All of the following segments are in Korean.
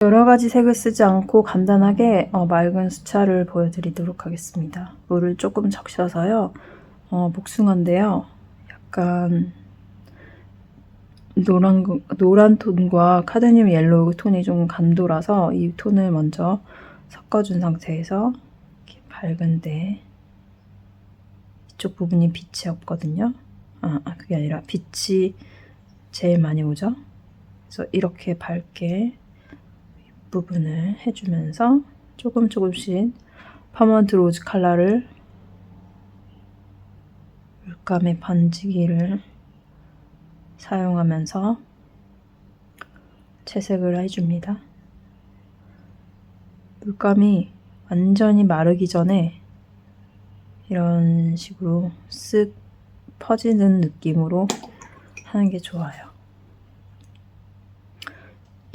여러 가지 색을 쓰지 않고 간단하게 어, 맑은 수차를 보여드리도록 하겠습니다. 물을 조금 적셔서요. 어, 복숭아인데요. 약간 노란, 거- 노란 톤과 카드뮴 옐로우 톤이 좀 감도라서 이 톤을 먼저 섞어준 상태에서 이렇게 밝은데 이쪽 부분이 빛이 없거든요. 아, 아, 그게 아니라 빛이 제일 많이 오죠. 그래서 이렇게 밝게 부분을 해주면서 조금 조금씩 퍼먼트 로즈 컬러를 물감의 번지기를 사용하면서 채색을 해줍니다. 물감이 완전히 마르기 전에 이런 식으로 쓱 퍼지는 느낌으로 하는 게 좋아요.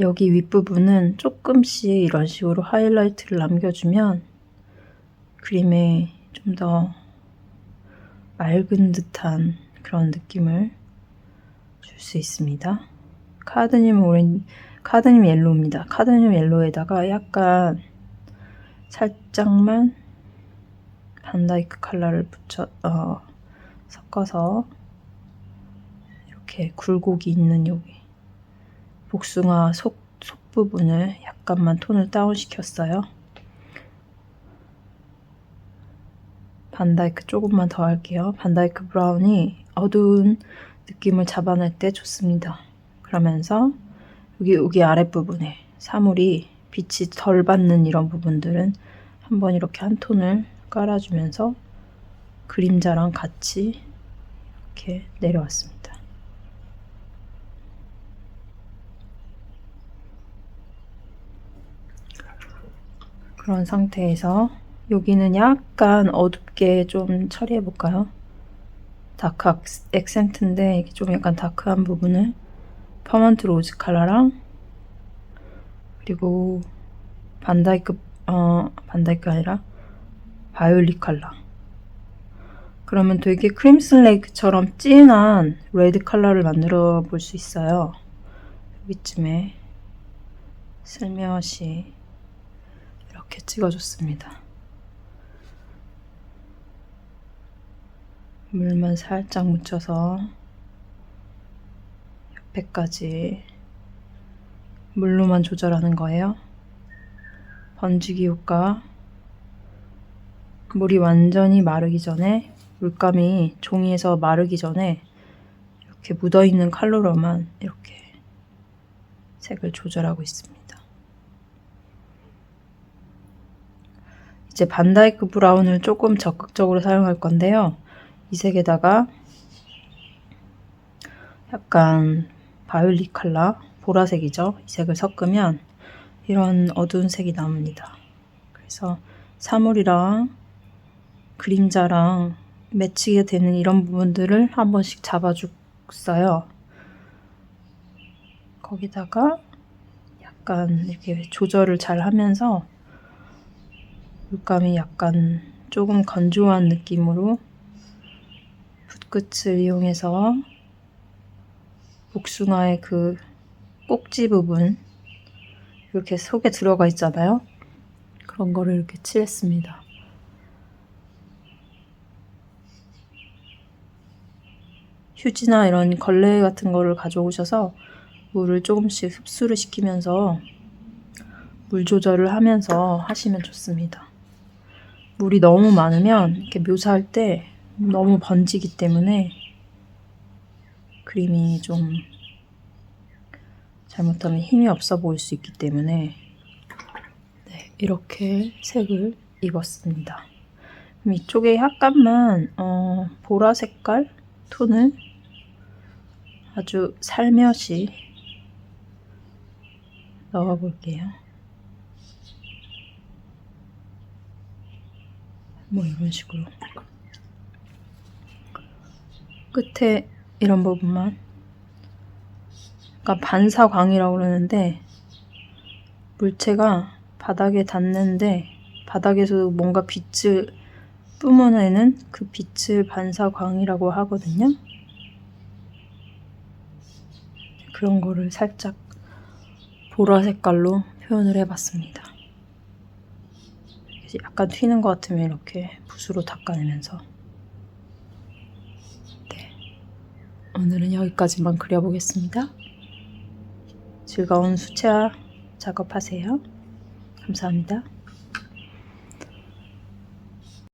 여기 윗부분은 조금씩 이런 식으로 하이라이트를 남겨주면 그림에 좀 더 맑은 듯한 그런 느낌을 줄 수 있습니다. 카드님 오렌 카드님 옐로우입니다. 카드님 옐로우에다가 약간 살짝만 반다이크 컬러를 붙여 어, 섞어서 이렇게 굴곡이 있는 여기 복숭아 속, 속 부분을 약간만 톤을 다운 시켰어요. 반다이크 조금만 더 할게요. 반다이크 브라운이 어두운 느낌을 잡아낼 때 좋습니다. 그러면서 여기 여기 아랫부분에 사물이 빛이 덜 받는 이런 부분들은 한번 이렇게 한 톤을 깔아주면서 그림자랑 같이 이렇게 내려왔습니다. 그런 상태에서 여기는 약간 어둡게 좀 처리해 볼까요? 다크 악- 액센트인데 이게 좀 약간 다크한 부분을 퍼먼트 로즈 컬러랑 그리고 반다이크 어 반다이크 아니라 바이올릿 컬러. 그러면 되게 크림슨 레이크처럼 진한 레드 컬러를 만들어 볼 수 있어요. 여기쯤에 슬며시 이렇게 찍어줬습니다 물만 살짝 묻혀서 옆에까지 물로만 조절하는 거예요. 번지기 효과. 물이 완전히 마르기 전에 물감이 종이에서 마르기 전에 이렇게 묻어있는 컬러로만 이렇게 색을 조절하고 있습니다. 이제 반다이크 브라운을 조금 적극적으로 사용할 건데요. 이 색에다가 약간 바이올릿 컬러, 보라색이죠. 이 색을 섞으면 이런 어두운 색이 나옵니다. 그래서 사물이랑 그림자랑 매치게 되는 이런 부분들을 한 번씩 잡아줬어요. 거기다가 약간 이렇게 조절을 잘 하면서 물감이 약간 조금 건조한 느낌으로 붓끝을 이용해서 복숭아의 그 꼭지 부분 이렇게 속에 들어가 있잖아요. 그런 거를 이렇게 칠했습니다. 휴지나 이런 걸레 같은 거를 가져오셔서 물을 조금씩 흡수를 시키면서 물 조절을 하면서 하시면 좋습니다. 물이 너무 많으면 이렇게 묘사할 때 너무 번지기 때문에 그림이 좀 잘못하면 힘이 없어 보일 수 있기 때문에 네, 이렇게 색을 입었습니다. 이쪽에 약간만 어, 보라 색깔 톤을 아주 살며시 넣어 볼게요. 뭐 이런 식으로 끝에 이런 부분만 그러니까 반사광이라고 그러는데 물체가 바닥에 닿는데 바닥에서 뭔가 빛을 뿜어내는 그 빛을 반사광이라고 하거든요. 그런 거를 살짝 보라 색깔로 표현을 해봤습니다. 약간 튀는 것 같으면 이렇게 붓으로 닦아내면서 네. 오늘은 여기까지만 그려보겠습니다. 즐거운 수채화 작업하세요. 감사합니다.